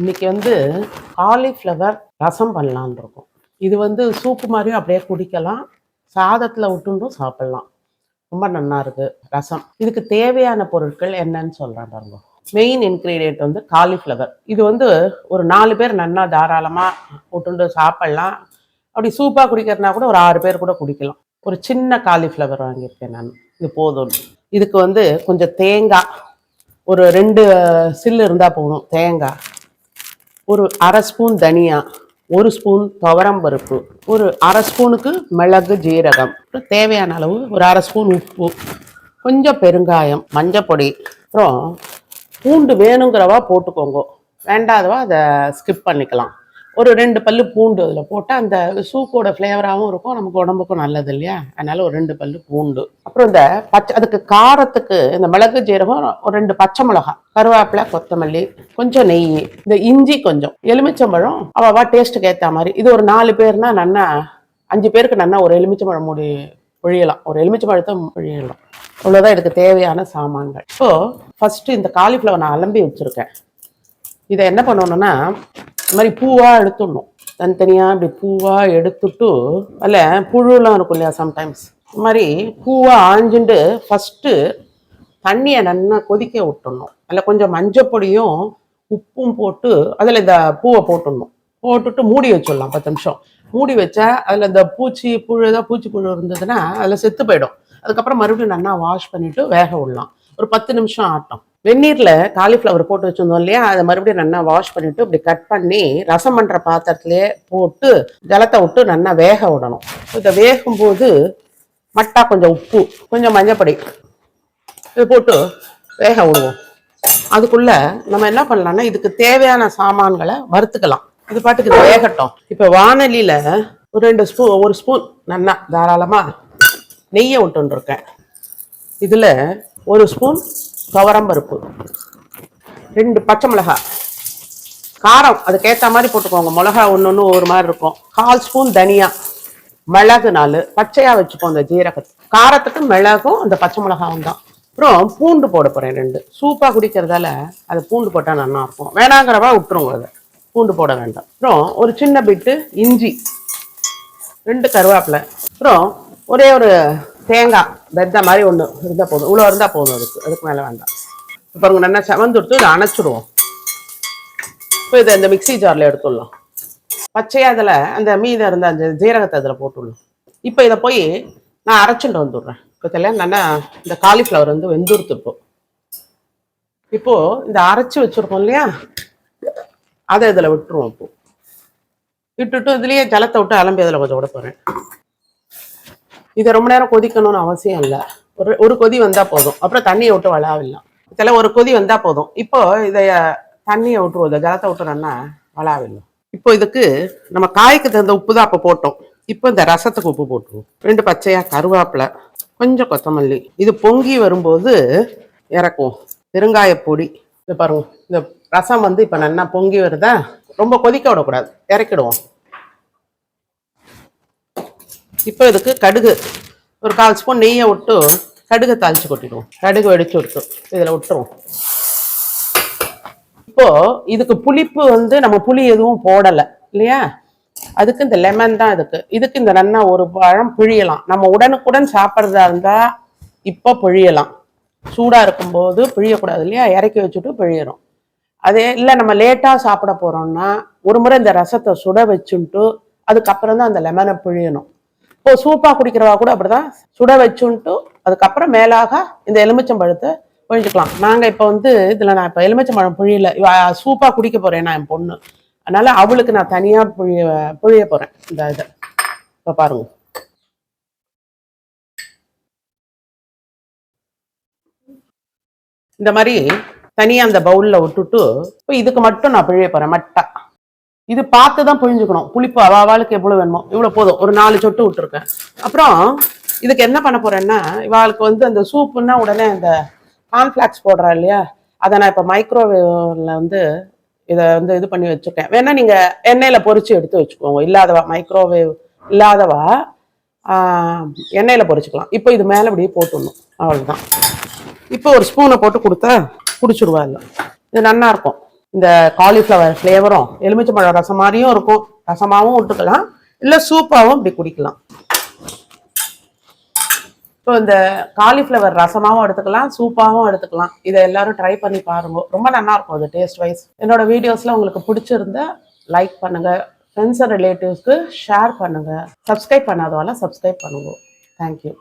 இன்னைக்கு வந்து காலிஃப்ளவர் ரசம் பண்ணலான் இருக்கோம். இது வந்து சூப்பு மாதிரியும் அப்படியே குடிக்கலாம். சாதத்தில் விட்டுண்டும் சாப்பிட்லாம். ரொம்ப நல்லா இருக்கு ரசம். இதுக்கு தேவையான பொருட்கள் என்னன்னு சொல்கிறேன் பாருங்க. மெயின் இன்க்ரீடியன்ட் வந்து காலிஃப்ளவர் இது வந்து ஒரு நாலு பேர் நல்லா தாராளமாக விட்டுண்டு சாப்பிட்லாம். அப்படி சூப்பாக குடிக்கிறதுனா கூட ஒரு ஆறு பேர் கூட குடிக்கலாம். ஒரு சின்ன காலிஃப்ளவர் வாங்கியிருக்கேன் நான். இது போதும். இதுக்கு வந்து கொஞ்சம் தேங்காய். ஒரு ரெண்டு சில்லு இருந்தால் போதும். தேங்காய். ஒரு அரை ஸ்பூன் தனியா ஒரு ஸ்பூன் துவரம்பருப்பு ஒரு அரை ஸ்பூனுக்கு மிளகு ஜீரகம். தேவையான அளவு ஒரு அரை ஸ்பூன் உப்பு கொஞ்சம் பெருங்காயம் மஞ்சப்பொடி அப்புறம் பூண்டு வேணுங்கிறவா போட்டுக்கோங்க. வேண்டாதவா அதை ஸ்கிப் பண்ணிக்கலாம். ஒரு ரெண்டு பல்லு பூண்டு அதில் போட்டால் அந்த சூப்போட ஃப்ளேவராகவும் இருக்கும். நமக்கு உடம்புக்கும் நல்லது இல்லையா? அதனால ஒரு ரெண்டு பல்லு பூண்டு. அப்புறம் இந்த பச்சை அதுக்கு காரத்துக்கு இந்த மிளகு ஜீரகம் ஒரு ரெண்டு பச்சை மிளகா கருவேப்பிலை கொத்தமல்லி கொஞ்சம் நெய் இந்த இஞ்சி கொஞ்சம் எலுமிச்சம்பழம். அவ்வளவா டேஸ்ட்டுக்கு ஏற்ற மாதிரி. இது ஒரு நாலு பேர்னா நன்னா அஞ்சு பேருக்கு நன்னா ஒரு எலுமிச்சம்பழம் மூடி ஒழியலாம் ஒரு எலுமிச்சம்பழத்தை ஒழியலாம் இவ்வளோதான் இதுக்கு தேவையான சாமான்கள். இப்போது ஃபஸ்ட்டு இந்த காலிஃப்ளவர் நான் அலம்பி வச்சிருக்கேன். இதை என்ன பண்ணணும்னா இந்த மாதிரி பூவாக எடுத்துடணும். தனித்தனியாக இப்படி பூவாக எடுத்துட்டு அதில் புழுலாம் இருக்கும் இல்லையா சம்டைம்ஸ் இந்த மாதிரி பூவாக ஆஞ்சுண்டு ஃபஸ்ட்டு தண்ணியை நல்லா கொதிக்க விட்டுடணும். அதில் கொஞ்சம் மஞ்சப்பொடியும் உப்பும் போட்டு அதில் இந்த பூவை போட்டுடணும். போட்டுட்டு மூடி வச்சிடலாம் பத்து நிமிஷம். மூடி வச்சா அதில் இந்த பூச்சி புழு ஏதாவது பூச்சி புழு இருந்ததுன்னா அதில் செத்து போயிடும். அதுக்கப்புறம் மறுபடியும் நல்லா வாஷ் பண்ணிவிட்டு வேக விடலாம். ஒரு பத்து நிமிஷம் ஆட்டம். வெந்நீரில் காலிஃப்ளவர் போட்டு வச்சுருந்தோம் இல்லையா? அதை மறுபடியும் நல்லா வாஷ் பண்ணிட்டு இப்படி கட் பண்ணி ரசம் பண்ணுற பாத்திரத்திலே போட்டு ஜலத்தை விட்டு நல்லா வேக விடணும். இதை வேகும்போது மட்டா கொஞ்சம் உப்பு கொஞ்சம் மஞ்சப்பொடி இது போட்டு வேக விடுவோம். அதுக்குள்ளே நம்ம என்ன பண்ணலாம்னா இதுக்கு தேவையான சாமான்களை வறுத்துக்கலாம். இது பாட்டுக்கு இது வேகட்டும். இப்போ வானொலியில் ஒரு ரெண்டு ஸ்பூன் ஒரு ஸ்பூன் நல்லா தாராளமாக நெய்யை விட்டுருக்கேன் இதில் ஒரு ஸ்பூன் துவரம்பருப்பு. ரெண்டு பச்சை மிளகா. காரம் அதுக்கேற்ற மாதிரி போட்டுக்கோங்க. மிளகா ஒன்று ஒன்று ஒரு மாதிரி இருக்கும். கால் ஸ்பூன் தனியா. மிளகு நாலு. பச்சையாக வச்சுப்போம் அந்த ஜீரகத்தை. காரத்துக்கு மிளகும் அந்த பச்சை மிளகாவும் தான். அப்புறம் பூண்டு போட போகிறேன் ரெண்டு. சூப்பாக குடிக்கிறதால அது பூண்டு போட்டால் நல்லா இருக்கும். வேணாங்கிறவா விட்டுருங்க அதை. பூண்டு போட வேண்டாம். அப்புறம் ஒரு சின்ன பிட்டு இஞ்சி. ரெண்டு கருவேப்பிலை. அப்புறம் ஒரே ஒரு தேங்காய் வெந்த மாதிரி ஒன்று இருந்தால் போதும். இவ்வளோ இருந்தால் போதும் அதுக்கு. அதுக்கு மேலே வேண்டாம். இப்போ உங்கள் நல்லா செவந்துடுத்து இதை அணைச்சிடுவோம். இப்போ இதை இந்த மிக்ஸி ஜாரில் எடுத்துடலாம். பச்சையாக அதில் அந்த மீதம் இருந்த அந்த ஜீரகத்தை அதில் போட்டுடலாம். இப்போ இதை போய் நான் அரைச்சிட்டு வந்துடுறேன். இப்போ தெரியல நல்லா இந்த காலிஃப்ளவர் வந்து வெந்துருத்துப்போம் இப்போது இந்த அரைச்சி வச்சிருக்கோம் இல்லையா? அதை இதில் விட்டுருவோம் இப்போது விட்டுட்டு இதுலேயே ஜலத்தை விட்டு அலம்பி அதில் கொஞ்சம் விட போகிறேன் இதை ரொம்ப நேரம் கொதிக்கணும்னு அவசியம் இல்லை. ஒரு ஒரு கொதி வந்தால் போதும். அப்புறம் தண்ணியை விட்டு வளாவிடலாம். இதெல்லாம் ஒரு கொதி வந்தால் போதும். இப்போ இதை தண்ணியை விட்டுருவோம். இதை ஜலத்தை விட்டுறோன்னா வளாவிடலாம். இப்போ இதுக்கு நம்ம காய்க்கு தகுந்த உப்பு தான் அப்போ போட்டோம். இப்போ இந்த ரசத்துக்கு உப்பு போட்டுருவோம். ரெண்டு பச்சையா கருவேப்பிலை கொஞ்சம் கொத்தமல்லி. இது பொங்கி வரும்போது இறக்குவோம். பெருங்காய பொடி இது பாருங்க. இந்த ரசம் வந்து இப்போ நல்லா பொங்கி வருதா? ரொம்ப கொதிக்க விடக்கூடாது. இறக்கிடுவோம். இப்போ இதுக்கு கடுகு. ஒரு கால் ஸ்பூன் நெய்யை விட்டு கடுகு தாளிச்சு கொட்டிடுவோம். கடுகு வெடிச்சு விட்டு இதில் விட்டுருவோம். இப்போது இதுக்கு புளிப்பு வந்து நம்ம புளி எதுவும் போடலை இல்லையா? அதுக்கு இந்த லெமன் தான் இதுக்கு. இதுக்கு இந்த நன்னா ஒரு பழம் பிழியலாம். நம்ம உடனுக்குடன் சாப்பிட்றதா இருந்தால் இப்போ பிழியலாம். சூடாக இருக்கும்போது பிழியக்கூடாது இல்லையா? இறக்கி வச்சுட்டு புழியிடும் அதே இல்லை நம்ம லேட்டாக சாப்பிட போகிறோம்னா ஒரு முறை இந்த ரசத்தை சுட வச்சுட்டு அதுக்கப்புறம் தான் அந்த லெமனை பிழியணும். இப்போ சூப்பாக குடிக்கிறவா கூட அப்படிதான் சுட வச்சுன்ட்டு அதுக்கப்புறம் மேலாக இந்த எலுமிச்சம்பழத்தை புழிஞ்சுக்கலாம் நாங்க இப்போ வந்து இதுல நான் இப்போ எலுமிச்சம்பழம் புழியல. சூப்பாக சூப்பா குடிக்க போகிறேன் நான் என் பொண்ணு. அதனால அவளுக்கு நான் தனியா புழிய புழிய போறேன். இந்த இதை. இப்போ பாருங்க. இந்த மாதிரி தனியாக அந்த பவுல்ல விட்டுட்டு இப்போ இதுக்கு மட்டும் நான் பிழிய போறேன் மட்டா. இது பார்த்து தான் புழிஞ்சுக்கணும் புளிப்பு அவ அவளுக்கு எவ்வளோ வேணுமோ இவ்வளோ போதும். ஒரு நாலு சொட்டு விட்டுருக்கேன். அப்புறம் இதுக்கு என்ன பண்ண போறேன்னா இவாளுக்கு வந்து அந்த சூப்புன்னா உடனே அந்த கார்ன்ஃப்ளாக்ஸ் போடுறா இல்லையா? அதை நான் இப்போ மைக்ரோவேவில் வந்து இதை வந்து இது பண்ணி வச்சுருக்கேன். வேணா நீங்கள் எண்ணெயில் பொறிச்சு எடுத்து வச்சுக்கோங்க. இல்லாதவா மைக்ரோவேவ் இல்லாதவா எண்ணெயில் பொறிச்சுக்கலாம் பொரிச்சுக்கலாம். இப்போ இது மேலே இப்படியே போட்டுடணும். அவ்வளோதான் இப்போ ஒரு ஸ்பூனை போட்டு கொடுத்தா குடிச்சிடுவா இல்லை. இது நல்லாயிருக்கும் இந்த காலிஃப்ளவர் ஃப்ளேவரும் எலுமிச்சம்பழம் ரசம் மாதிரியும் இருக்கும். ரசமாகவும் விட்டுக்கலாம் இல்லை சூப்பாகவும் இப்படி குடிக்கலாம். இப்போ இந்த காலிஃப்ளவர் ரசமாகவும் எடுத்துக்கலாம் சூப்பாகவும் எடுத்துக்கலாம். இதை எல்லாரும் ட்ரை பண்ணி பாருங்க. ரொம்ப நல்லா இருக்கும் அது டேஸ்ட் வைஸ் என்னோட வீடியோஸில் உங்களுக்கு பிடிச்சிருந்தா லைக் பண்ணுங்கள் ஃப்ரெண்ட்ஸ் அண்ட் ரிலேட்டிவ்ஸ்க்கு ஷேர் பண்ணுங்கள் சப்ஸ்கிரைப் பண்ணாதவால சப்ஸ்கிரைப் பண்ணுங்க. Thank you